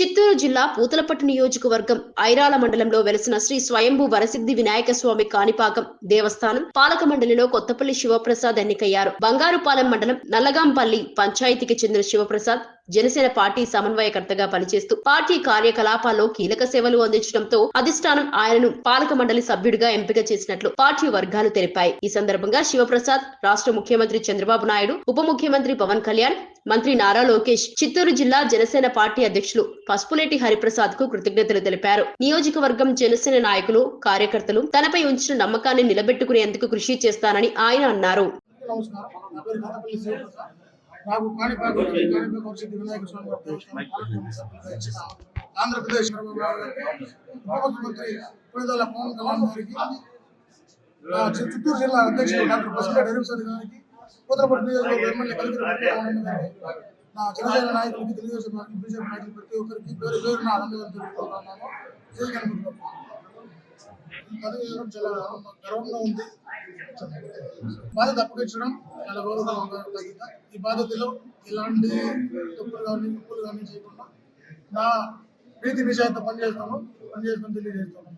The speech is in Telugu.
చిత్తూరు జిల్లా పూతలపట్టు నియోజకవర్గం ఐరాల మండలంలో వెలసిన శ్రీ స్వయంభూ వరసిద్ధి వినాయక స్వామి కాణిపాకం దేవస్థానం పాలక మండలిలో కొత్తపల్లి శివప్రసాద్ ఎన్నికయ్యారు. బంగారుపాలెం మండలం నల్లగాంపల్లి పంచాయతీకి చెందిన శివప్రసాద్ జనసేన పార్టీ సమన్వయకర్తగా పనిచేస్తూ పార్టీ కార్యకలాపాల్లో కీలక సేవలు అందించడంతో అధిష్టానం ఆయనను పాలక మండలి సభ్యుడిగా ఎంపిక చేసినట్లు పార్టీ వర్గాలు తెలిపాయి. ఈ సందర్భంగా శివప్రసాద్ రాష్ట్ర ముఖ్యమంత్రి చంద్రబాబు నాయుడు ఉప ముఖ్యమంత్రి పవన్ కళ్యాణ్ మంత్రి నారా లోకేష్ చిత్తూరు జిల్లా జనసేన పార్టీ అధ్యక్షులు పసుపులేటి హరిప్రసాద్కు కృతజ్ఞతలు తెలిపారు. నియోజకవర్గం జనసేన నాయకులు కార్యకర్తలు తనపై ఉంచిన నమ్మకాన్ని నిలబెట్టుకునేందుకు కృషి చేస్తానని ఆయన అన్నారు. ఆంధ్రప్రదేశ్ ముఖ్యమంత్రి పవన్ కళ్యాణ్ గారికి చిత్తూరు జిల్లా అధ్యక్షుడు డాక్టర్ పసుపులేటి హరిప్రసాద్ గారికి కూతురపట్టు నియోజకవర్గ నా జనసేన నాయకులకి తెలుగుదేశం బీజేపీ నాయకులు ప్రతి ఒక్కరికి పేరు పేరు నా తెలుపుకుంటున్నాను. పదవి చాలా గర్వంగా ఉంది. బాధ్యత అప్పగించడం చాలా గౌరవంగా తగ్గింది? ఈ బాధ్యతలో ఇలాంటి తప్పులు కానీ తప్పులు కానీ చేయకుండా నా ప్రీతి విషయాలతో పనిచేస్తాను. పనిచేస్తాను తెలియజేస్తాను.